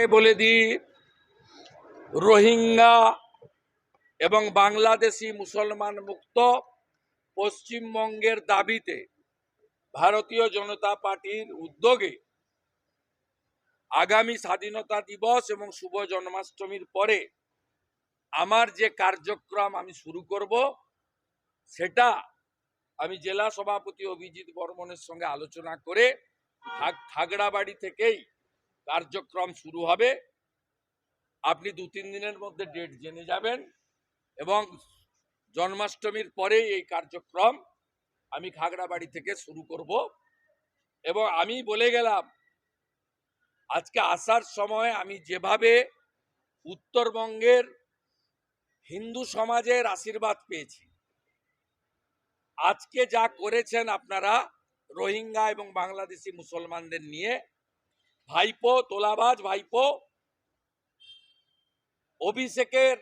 আগে বলে দিই রোহিঙ্গা এবং বাংলাদেশি মুসলমান মুক্ত পশ্চিমবঙ্গের দাবিতে ভারতীয় জনতা পার্টির উদ্যোগে আগামী স্বাধীনতা দিবস এবং শুভ জন্মাষ্টমীর পরে আমার যে কার্যক্রম আমি শুরু করব, সেটা আমি জেলা সভাপতি অভিজিৎ বর্মনের সঙ্গে আলোচনা করে খাগ- খাগড়াবাড়ি থেকেই কার্যক্রম শুরু হবে। আপনি দু তিন দিনের মধ্যে ডেট জেনে যাবেন এবং জন্মাষ্টমীর পরেই এই কার্যক্রম আমি খাগড়াবাড়ি থেকে শুরু করব। এবং আমি বলে গেলাম, আজকে আসার সময় আমি যেভাবে উত্তরবঙ্গের হিন্দু সমাজের আশীর্বাদ পেয়েছি, আজকে যা করেছেন আপনারা রোহিঙ্গা এবং বাংলাদেশি মুসলমানদের নিয়ে ভাইপো, তোলাবাজ ভাইপো, অভিষেকের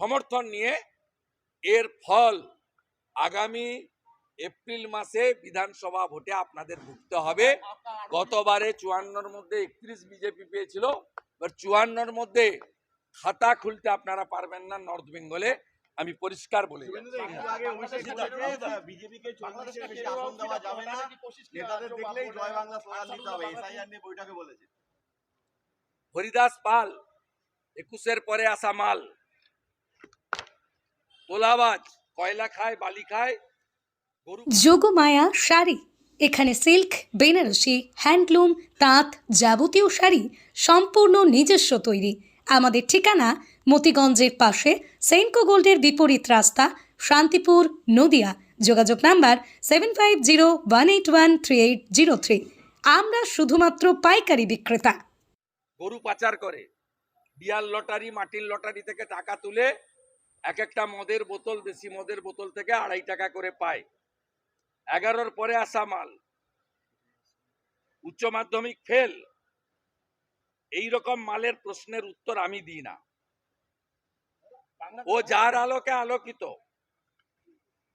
সমর্থন নিয়ে এর ফল আগামী এপ্রিল মাসে বিধানসভা ভোটে আপনাদের ভুগতে হবে। গতবারে চুয়ান্নর মধ্যে একত্রিশ বিজেপি পেয়েছিল, এবার চুয়ান্নর মধ্যে খাতা খুলতে আপনারা পারবেন না নর্থ বেঙ্গলে। আমি পরিষ্কার বলে যাচ্ছি। একটু আগে অভিষেক বলেছে, বিজেপিকে চল্লিশের বেশি আসন দেওয়া যাবে না। নেতাদের দেখলেই জয় বাংলা স্লোগান দিতে হবে এসআইআর নিয়ে বৈঠকে বলেছে হরিদাস পাল একুশের পরে আসা মাল। তোলাবাজ কয়লা খায় বালি খায়। যোগমায়া শাড়ি এখানে সিল্ক বেনারসি হ্যান্ডলুম তাঁত যাবতীয় শাড়ি সম্পূর্ণ নিজস্ব তৈরি। আমাদের ঠিকানা মতিগঞ্জের পাশে সেন্কো গোল্ডের বিপরীত রাস্তা, শান্তিপুর, নদিয়া। যোগাযোগ number seven five zero one eight one three eight zero three আমরা শুধুমাত্র পাইকারি বিক্রেতা। গরু পাচার করে। বিয়ার লটারি, মাটির লটারি থেকে টাকা তুলে এক একটা মদের বোতল, দেশি মদের বোতল থেকে আড়াই টাকা করে পায়। এগারোর পরে আসা মাল। উচ্চ মাধ্যমিক ফেল এই রকম মালের প্রশ্নের উত্তর আমি দিই না। ও যার আলোকে আলোকিত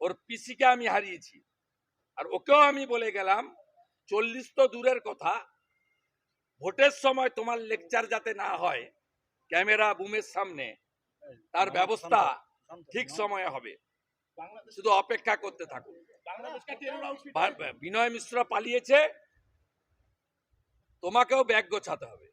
ওর পিসিকে আমি হারিয়েছি। আর ওকেও আমি বলে গেলাম চল্লিশ তো দূরের কথা ভোটের সময় তোমার লেকচার যাতে না হয় ক্যামেরা বুমের সামনে তার ব্যবস্থা ঠিক সময়ে হবে। শুধু অপেক্ষা করতে থাকুন। বিনয় মিশ্র পালিয়েছে তোমাকেও ব্যাগ গোছাতে হবে।